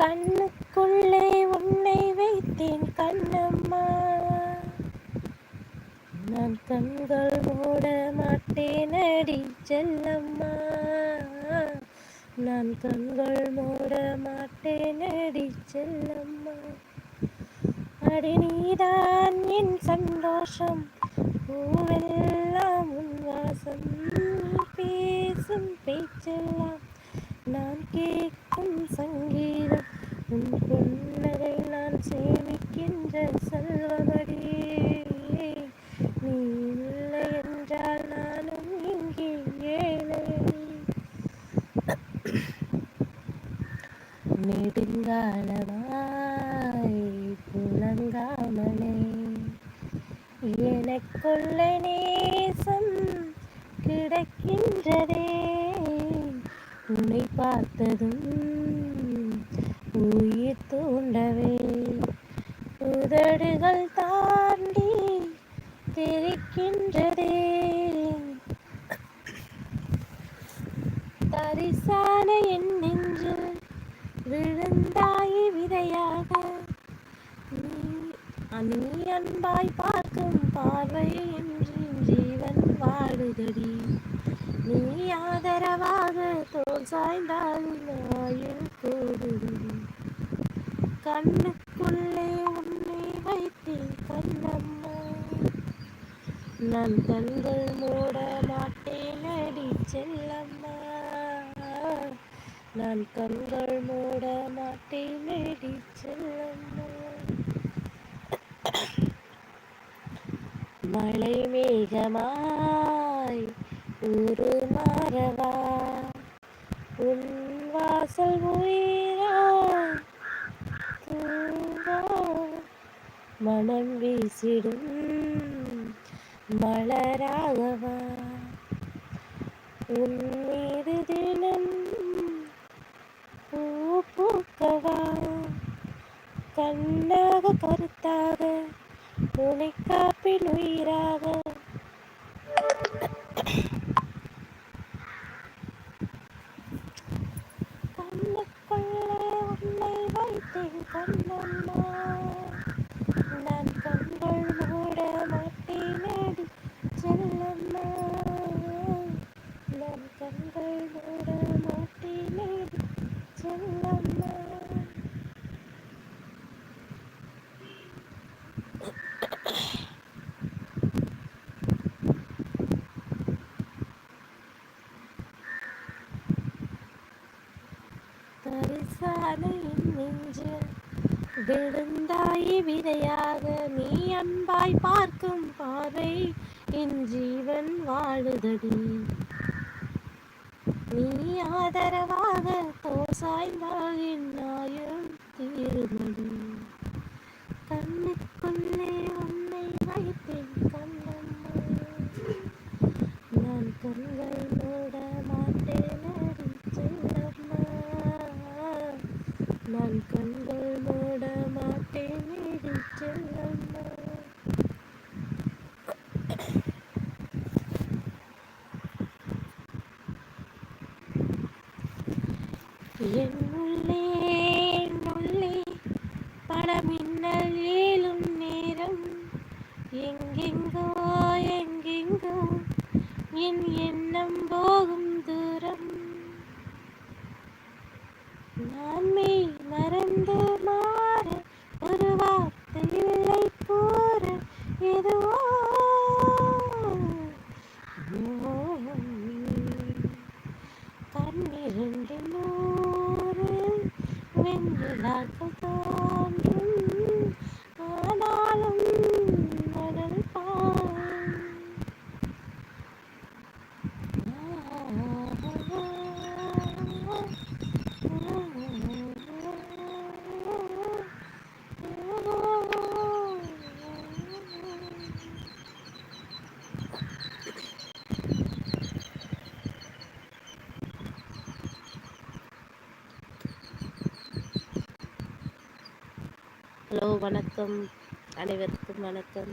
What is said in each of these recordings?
கண்ணுக்குள்ளே உன்னை வைத்தேன் கண்ணம்மா. நான் கண்கள் மூட மாட்டேன் அடி செல்லம்மா. நான் கண்கள் மூட மாட்டேன் அடி செல்லம்மா. அடி நீதான் என் சந்தோஷம். பூவெல்லாம் உன் வாசம். பேசும் பேச்செல்லாம் நான் கேட்கும் சங்கீதம். புன்னகை நான் சேமிக்கின்ற செல்வமடி. நீ இல்லை என்றால் நானும் இங்கே ஏழை. நெடுங்காலமாய் புலங்காமலே எனக்குள்ள நேசம் கிடைக்கின்றதே. உன்னை பார்த்ததும் உயிர் தூண்டவே. உதடுகள் தாண்டி தெரிக்கின்றதே. தரிசான என் நெஞ்சு விழுந்தாய் விதையாக. நீ அன்பாய் பார்க்கும் பார்வை என்று ஜீவன் வாடுதடி நீ ஆதரவாக தோல் சாய்ந்தால் ஆயுள் கூடுதடி. கண்ணுக்குள்ளே உன்னை வைத்தேன் கண்ணம்மா. நான் கண்கள் மூட மாட்டேன் அடி செல்லம்மா. நான் கண்கள் மூட மாட்டேன் அடி செல்லம்மா. மழை மேகமாய் ஒரு மாறவா உன் வாசல் உயிர் மனம் வீசிடும். மலராகவா? உன் மீது தினம் பூ பூக்கவா கண்ணாக கருத்தாக உனை காப்பின் உயிராக கண்ணுக்குள்ளே உன்னை வைத்தேன் கண்ணம்மா நான் கண்கள் மூட மாட்டேன் அடி செல்லம்மா நான் கண்கள் மூட மாட்டேன் அடி செல்லம்மா தரிசாலை நெஞ்சில் விழுந்தாய் விதையாக. நீ அன்பாய் பார்க்கும் பாதை என் ஜீவன் வாழுதடி. நீ ஆதரவாக தோசாய்ந்தால் என் ஆயுள் தீருமடி. ラグボーン ஹலோ வணக்கம். அனைவருக்கும் வணக்கம்.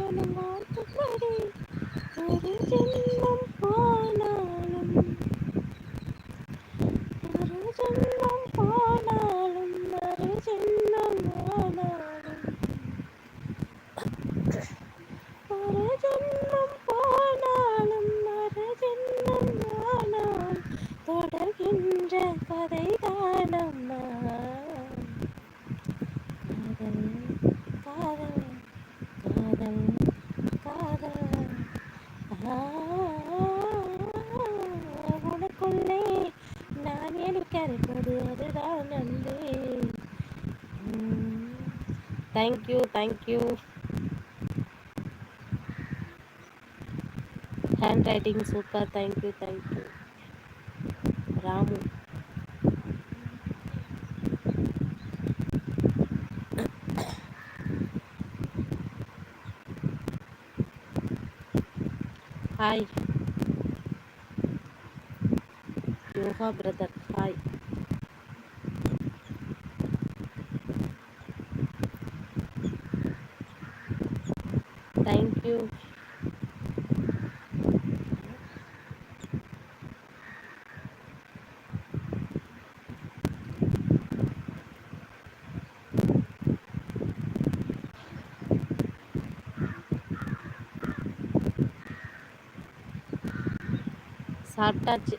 இன்னொரு பெண்மனம் ஒரு ஜென்மம் போனாலும் ஒரு ஜென்மம் போனாலும் ஒரு ஜென்மம் ஆனாலும் ஒரு ஜென்மம் போனாலும் ஒரு ஜென்மம் தொடர்கின்ற கதை நான் எனக்கு அரைப்பது அதுதான் நன்றி thank you thank you handwriting super thank you thank you Ramu hi Yoga brother bye thank you சாப்பிட்டாச்சு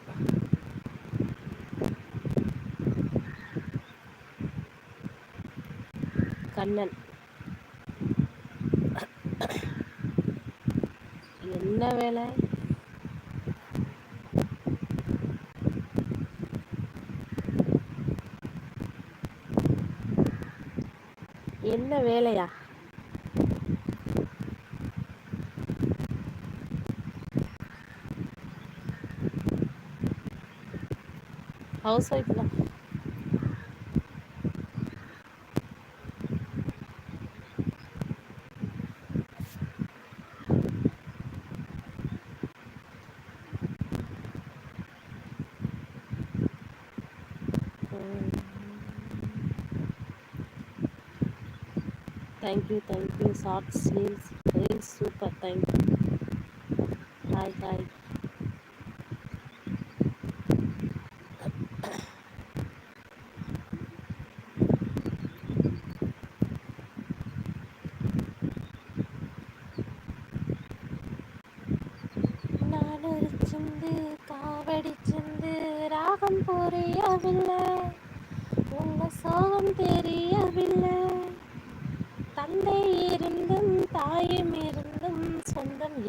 கண்ணன். என்ன வேலை? என்ன வேலையா? ஹவுஸ் ஒய்ஃப் தான் thank you thank you shorts reels reels super thank you hi hi சிந்து காவடி சிந்து ராகம் புரியவில்லை உங்க சோகம் தெரியவில்லை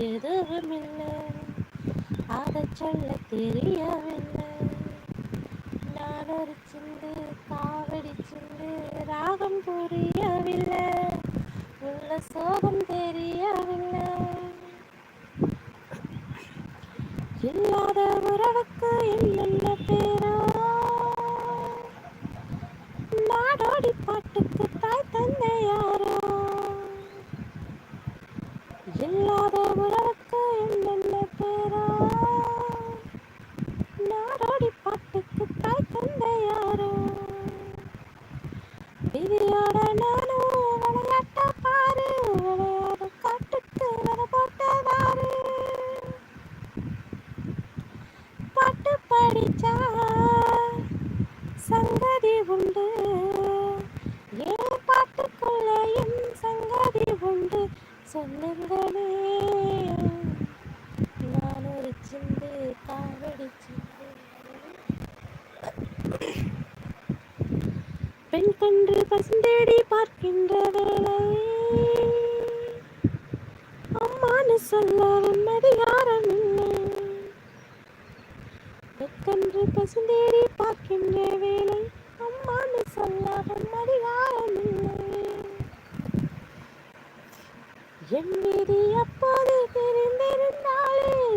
சொந்தம் எதுவுமில்லை. அதை சொல்ல தெரியவில்லை சொல்லுங்களே நான் ஒரு சிந்து காவடி சிந்து. பெண் கண்டு பசுந்தேடி பார்க்கின்ற வேலை அம்மானு சொல்ல அதிகாரம்